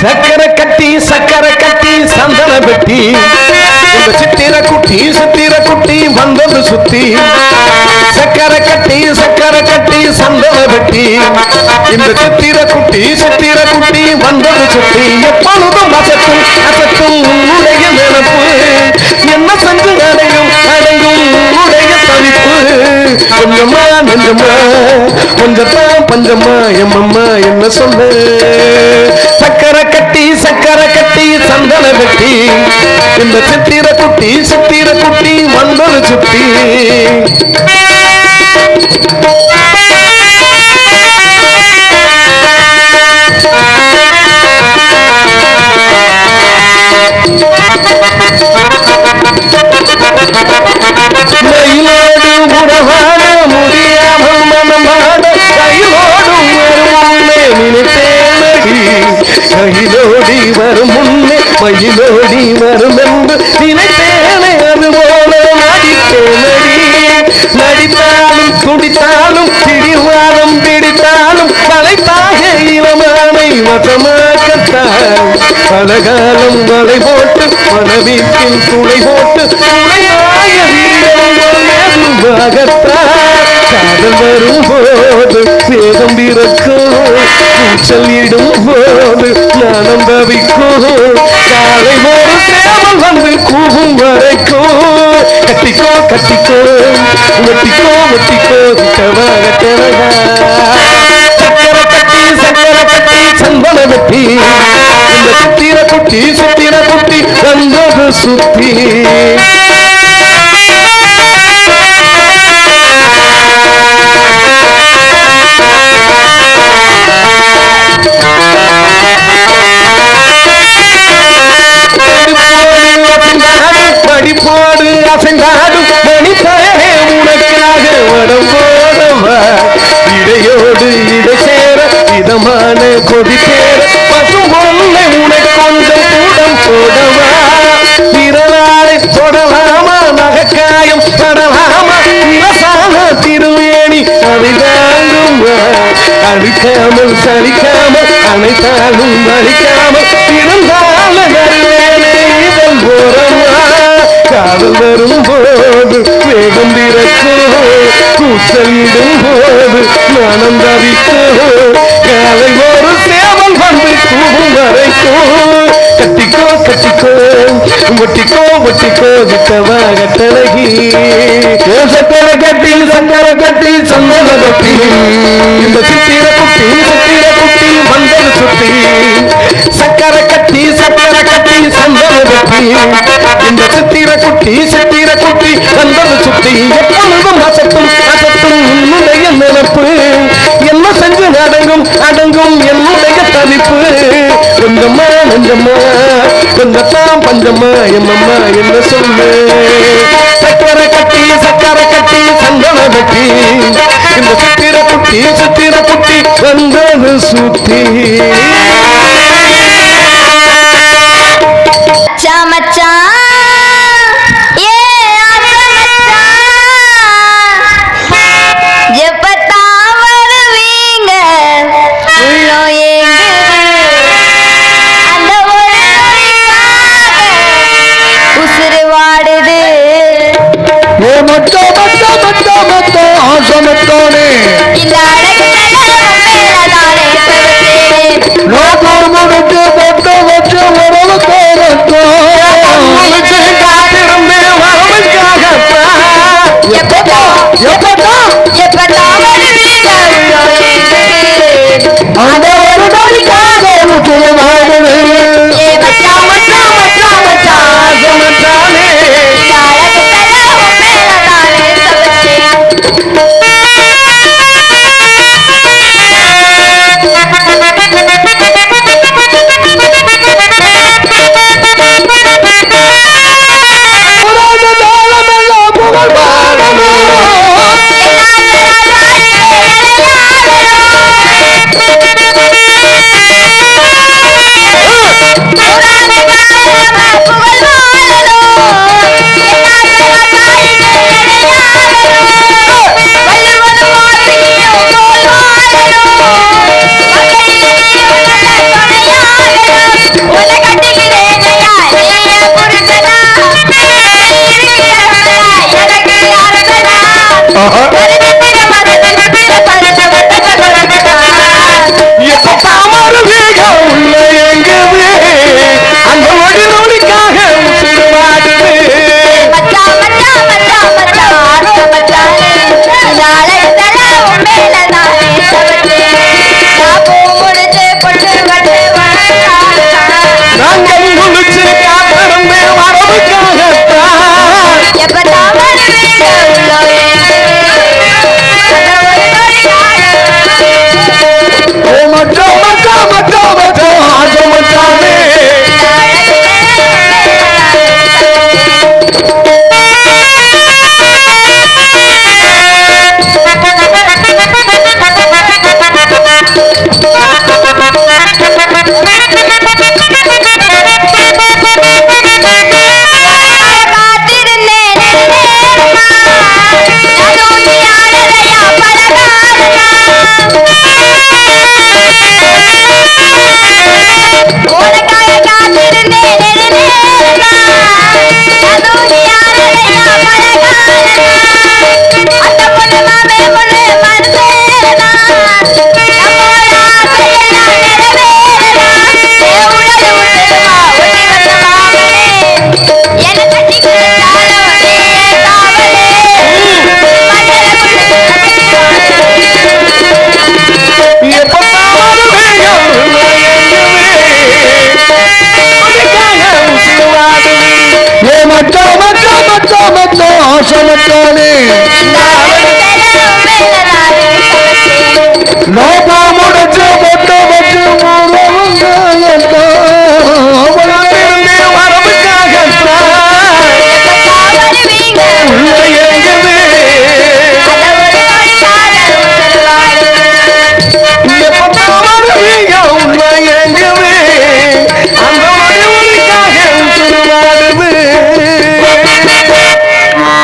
சக்கரை கட்டி சக்கரை கட்டி சந்தன பெட்டி இந்த சித்திர குட்டி சித்திர குட்டி வந்தது சுத்தி. சக்கரை கட்டி சக்கரை கட்டி சந்தன பெட்டி இந்த சித்திர குட்டி சித்திர குட்டி வந்தது சுத்தி. எப்பொழுதும் அசத்தும் அசத்தும் உன்னுடைய நினப்பு. என்ன சென்று அடையும் அடையும் உன்னுடைய தவிப்பு. கொஞ்சமா நெஞ்சமா. கொஞ்சத்தான் பஞ்சம்மா எம்மம்மா என்ன சொல்லு? சக்கரை கட்டி சக்கரை கட்டி சந்தன கட்டி இந்த சித்திர குட்டி சித்திர குட்டி வந்தது சுத்தி ஓடி வரும் முன்னே மயிலோடி வரும் என்று நினைத்தேனே அது போல நடித்தேனடி. நடித்தாலும் துடித்தாலும் திடிவாதம் பிடித்தாலும் வளைத்தாக இளமானை வசமாக்கத்தான். பலகாலம் வலை போட்டு மனவீட்டில் துளை போட்டு துணையாய வீரங்கள் மெதுவாகத்தான் காதல் வரும்போது வேதம் பிறக்கும் கூச்சல் இடும் போது நானும் தவிக்கும் காலை ஒரு சேவல் வந்து கூவும் வரைக்கும் கட்டிக்கோ கட்டிக்கோ ஒட்டிக்கோ ஒட்டிக்கோ கிட்டவாக திறகா சக்கரை கட்டி சக்கர கட்டி சந்தன வெட்டி. இந்த சுத்திர குட்டி சுத்திர குட்டி வந்தது சுத்தி. படிப்போடு அசைந்தாடும் மணிப்பயனே உனக்காக வடம் போடவா இடையோடு இடை சேர இதமான கொடி சேர பசு ஒன்றை உனக்கு கொஞ்சம் கூடம் போடவா. பிறநாளை தொடலாமா நகைக்காயம் படலாமா விவசாய திருவேணி அவிதாங்குமா அழிக்காமல் சலிக்காமல் அனைத்தாலும் அழிக்க வேகம் கூச்சலிடும் போது நானம் தவிக்கும் காலை ஒரு சேவல் வந்து கூவும் வரைக்கும் கட்டிக்கோ கட்டிக்கோ ஒட்டிக்கோ ஒட்டிக்கோ கிட்டவா கட்டழகி. சக்கர கட்டி சக்கர கட்டி சந்தன கட்டி இந்த சித்திர குட்டி சித்திர குட்டி வந்தது சுத்தி சக்கர கட்டி சக்கர கட்டி சந்தன கட்டி இந்த சித்திர குட்டி சித்திர குட்டி வந்தது சுத்தி எப்பொழுதும் அசத்தும் அசத்தும் என்னுடைய நினைப்பு என்ன செஞ்சு அடங்கும் அடங்கும் என்னுடைய தவிப்பு. கொஞ்சம்மா நெஞ்சம்மா கொஞ்சத்தான் பஞ்சம்மா எம்மம்மா என்ன சொல்லு? சக்கரை கட்டி சக்கரை கட்டி சந்தன வெட்டி. இந்த சுத்திர குட்டி சுத்திர குட்டி வந்தது சுத்தி மேலதானே లోకము విట్టు పొట్టు వచ్చి వరలు కోరతో కాతిరుంది వరలు కాగత్తా ఎప్పటో ఎప్పటో ಹೇಳಿ ಮಾಡಿ ನನ್ನ ಪೀರ ಪಾದ ನನ್ನ ಪೀರ ಪಾದ ನನ್ನ ಪೀರ ಪಾದ மச்சான்